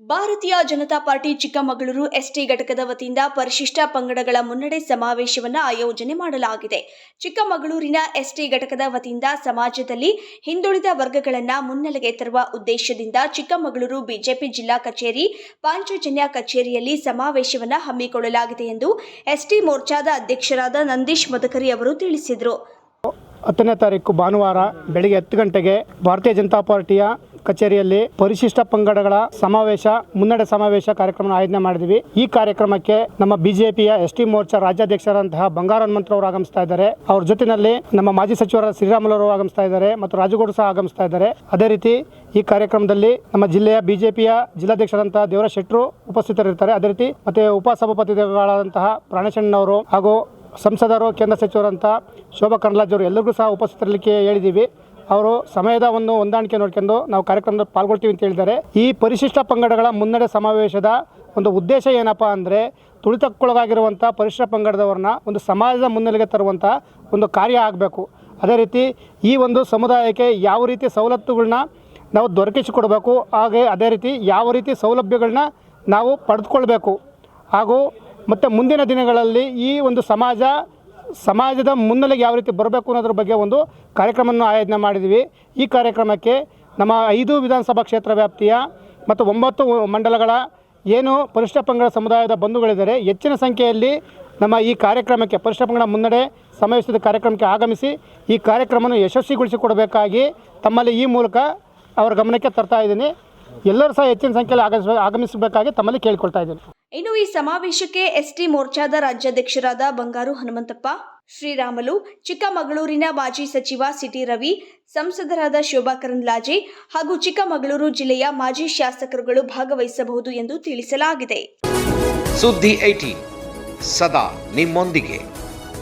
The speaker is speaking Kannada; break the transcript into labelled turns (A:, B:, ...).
A: ಭಾರತೀಯ ಜನತಾ ಪಾರ್ಟಿ ಚಿಕ್ಕಮಗಳೂರು ಎಸ್ಟಿ ಘಟಕದ ವತಿಯಿಂದ ಪರಿಶಿಷ್ಟ ಪಂಗಡಗಳ ಮುನ್ನಡೆ ಸಮಾವೇಶವನ್ನು ಆಯೋಜನೆ ಮಾಡಲಾಗಿದೆ. ಚಿಕ್ಕಮಗಳೂರಿನ ಎಸ್ಟಿ ಘಟಕದ ವತಿಯಿಂದ ಸಮಾಜದಲ್ಲಿ ಹಿಂದುಳಿದ ವರ್ಗಗಳನ್ನು ಮುನ್ನೆಲೆಗೆ ತರುವ ಉದ್ದೇಶದಿಂದ ಚಿಕ್ಕಮಗಳೂರು ಬಿಜೆಪಿ ಜಿಲ್ಲಾ ಕಚೇರಿ, ಪಾಂಚಜನ್ಯ ಕಚೇರಿಯಲ್ಲಿ ಸಮಾವೇಶವನ್ನು ಹಮ್ಮಿಕೊಳ್ಳಲಾಗಿದೆ ಎಂದು ಎಸ್ಟಿ ಮೋರ್ಚಾದ ಅಧ್ಯಕ್ಷರಾದ ನಂದೀಶ್ ಮದಕರಿ ಅವರು ತಿಳಿಸಿದರು.
B: ಹತ್ತನೇ ತಾರೀಕು ಭಾನುವಾರ ಬೆಳಿಗ್ಗೆ ಹತ್ತು ಗಂಟೆಗೆ ಭಾರತೀಯ ಜನತಾ ಪಾರ್ಟಿಯ ಕಚೇರಿಯಲ್ಲಿ ಪರಿಶಿಷ್ಟ ಪಂಗಡಗಳ ಸಮಾವೇಶ, ಮುನ್ನಡೆ ಸಮಾವೇಶ ಕಾರ್ಯಕ್ರಮ ಆಯೋಜನೆ ಮಾಡಿದ್ವಿ. ಈ ಕಾರ್ಯಕ್ರಮಕ್ಕೆ ನಮ್ಮ ಬಿಜೆಪಿಯ ಎಸ್ ಟಿ ಮೋರ್ಚಾ ರಾಜ್ಯಾಧ್ಯಕ್ಷರಂತಹ ಬಂಗಾರ ಹನುಮಂತರವರು ಆಗಮಿಸ್ತಾ ಇದ್ದಾರೆ. ಅವ್ರ ಜೊತೆಯಲ್ಲಿ ನಮ್ಮ ಮಾಜಿ ಸಚಿವರ ಶ್ರೀರಾಮುಲವರು ಆಗಮಿಸ್ತಾ ಇದ್ದಾರೆ ಮತ್ತು ರಾಜಗೌಡ ಸಹ ಆಗಮಿಸ್ತಾ ಇದ್ದಾರೆ. ಅದೇ ರೀತಿ ಈ ಕಾರ್ಯಕ್ರಮದಲ್ಲಿ ನಮ್ಮ ಜಿಲ್ಲೆಯ ಬಿಜೆಪಿಯ ಜಿಲ್ಲಾಧ್ಯಕ್ಷರಂತಹ ದೇವರ ಶೆಟ್ಟರು ಉಪಸ್ಥಿತರಿರ್ತಾರೆ ಅದೇ ರೀತಿ ಮತ್ತೆ ಉಪಸಭಾಪತಿಗಳಾದಂತಹ ಪ್ರಾಣೇಶಣ್ಣವರು ಹಾಗೂ ಸಂಸದರು, ಕೇಂದ್ರ ಸಚಿವರಂತ ಶೋಭಾ ಕರಂದ್ಲಾಜೆ ಅವರು ಎಲ್ಲರಿಗೂ ಸಹ ಉಪಸ್ಥಿತರಲಿಕ್ಕೆ ಹೇಳಿದ್ದೀವಿ. ಅವರು ಸಮಯದ ಒಂದು ಹೊಂದಾಣಿಕೆ ನೋಡ್ಕೊಂಡು ನಾವು ಕಾರ್ಯಕ್ರಮದಲ್ಲಿ ಪಾಲ್ಗೊಳ್ತೀವಿ ಅಂತ ಹೇಳಿದ್ದಾರೆ. ಈ ಪರಿಶಿಷ್ಟ ಪಂಗಡಗಳ ಮುನ್ನಡೆ ಸಮಾವೇಶದ ಒಂದು ಉದ್ದೇಶ ಏನಪ್ಪ ಅಂದರೆ ತುಳಿತಕ್ಕೊಳಗಾಗಿರುವಂಥ ಪರಿಶಿಷ್ಟ ಪಂಗಡದವ್ರನ್ನ ಒಂದು ಸಮಾಜದ ಮುನ್ನೆಲೆಗೆ ತರುವಂಥ ಒಂದು ಕಾರ್ಯ ಆಗಬೇಕು. ಅದೇ ರೀತಿ ಈ ಒಂದು ಸಮುದಾಯಕ್ಕೆ ಯಾವ ರೀತಿ ಸವಲತ್ತುಗಳನ್ನ ನಾವು ದೊರಕಿಸಿಕೊಡಬೇಕು, ಹಾಗೆ ಅದೇ ರೀತಿ ಯಾವ ರೀತಿ ಸೌಲಭ್ಯಗಳನ್ನ ನಾವು ಪಡೆದುಕೊಳ್ಬೇಕು. ಹಾಗೂ ಮತ್ತು ಮುಂದಿನ ದಿನಗಳಲ್ಲಿ ಈ ಒಂದು ಸಮಾಜ ಸಮಾಜದ ಮುನ್ನೆಲೆಗೆ ಯಾವ ರೀತಿ ಬರಬೇಕು ಅನ್ನೋದ್ರ ಬಗ್ಗೆ ಒಂದು ಕಾರ್ಯಕ್ರಮವನ್ನು ಆಯೋಜನೆ ಮಾಡಿದ್ವಿ. ಈ ಕಾರ್ಯಕ್ರಮಕ್ಕೆ ನಮ್ಮ ಐದು ವಿಧಾನಸಭಾ ಕ್ಷೇತ್ರ ವ್ಯಾಪ್ತಿಯ ಮತ್ತು ಒಂಬತ್ತು ಮಂಡಲಗಳ ಏನು ಪರಿಷ್ಠ ಪಂಗಡ ಸಮುದಾಯದ ಬಂಧುಗಳಿದ್ದಾರೆ, ಹೆಚ್ಚಿನ ಸಂಖ್ಯೆಯಲ್ಲಿ ನಮ್ಮ ಈ ಕಾರ್ಯಕ್ರಮಕ್ಕೆ ಪರಿಷ್ಠ ಪಂಗಡ ಮುನ್ನಡೆ ಸಮಾವೇಶದ ಕಾರ್ಯಕ್ರಮಕ್ಕೆ ಆಗಮಿಸಿ ಈ ಕಾರ್ಯಕ್ರಮವನ್ನು ಯಶಸ್ವಿಗೊಳಿಸಿಕೊಡಬೇಕಾಗಿ ತಮ್ಮಲ್ಲಿ ಈ ಮೂಲಕ ಅವರ ಗಮನಕ್ಕೆ ತರ್ತಾ ಇದ್ದೀನಿ. ಎಲ್ಲರೂ ಸಹ ಹೆಚ್ಚಿನ ಸಂಖ್ಯೆಯಲ್ಲಿ ಆಗಮಿಸ, ಆಗಮಿಸಬೇಕಾಗಿ ತಮ್ಮಲ್ಲಿ ಕೇಳಿಕೊಳ್ತಾ ಇದ್ದೀನಿ.
A: ಇನ್ನು ಈ ಸಮಾವೇಶಕ್ಕೆ ಎಸ್ಟಿ ಮೋರ್ಚಾದ ರಾಜ್ಯಾಧ್ಯಕ್ಷರಾದ ಬಂಗಾರು ಹನುಮಂತಪ್ಪ, ಶ್ರೀರಾಮಲು, ಚಿಕ್ಕಮಗಳೂರಿನ ಮಾಜಿ ಸಚಿವ ಸಿಟಿ ರವಿ, ಸಂಸದರಾದ ಶೋಭಾ ಕರಂದ್ಲಾಜೆ ಹಾಗೂ ಚಿಕ್ಕಮಗಳೂರು ಜಿಲ್ಲೆಯ ಮಾಜಿ ಶಾಸಕರುಗಳು ಭಾಗವಹಿಸಬಹುದು ಎಂದು ತಿಳಿಸಲಾಗಿದೆ.
C: ಸುದ್ದಿ ಸದಾ ನಿಮ್ಮೊಂದಿಗೆ.